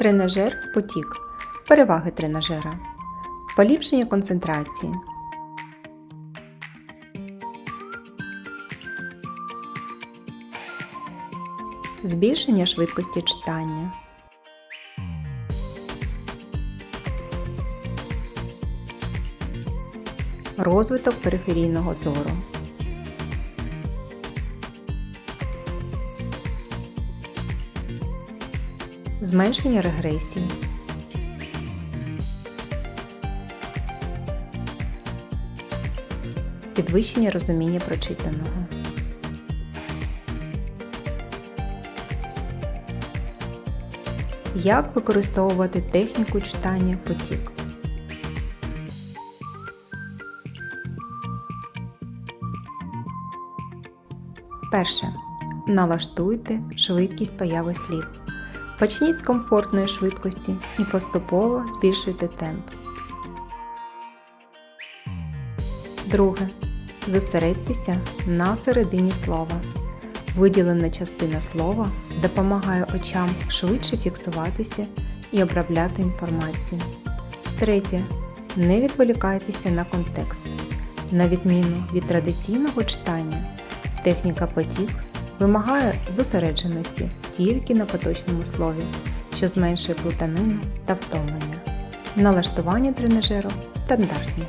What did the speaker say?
Тренажер потік. Переваги тренажера. Поліпшення концентрації. Збільшення швидкості читання. Розвиток периферійного зору. Зменшення регресії. Підвищення розуміння прочитаного. Як використовувати техніку читання потік? Перше. Налаштуйте швидкість появи слів. Почніть з комфортної швидкості і поступово збільшуйте темп. Друге. Зосередьтеся на середині слова. Виділена частина слова допомагає очам швидше фіксуватися і обробляти інформацію. Третє. Не відволікайтеся на контекст. На відміну від традиційного читання, техніка потік вимагає зосередженості тільки на поточному слові, що зменшує плутанину та втомлення. Налаштування тренажеру стандартні.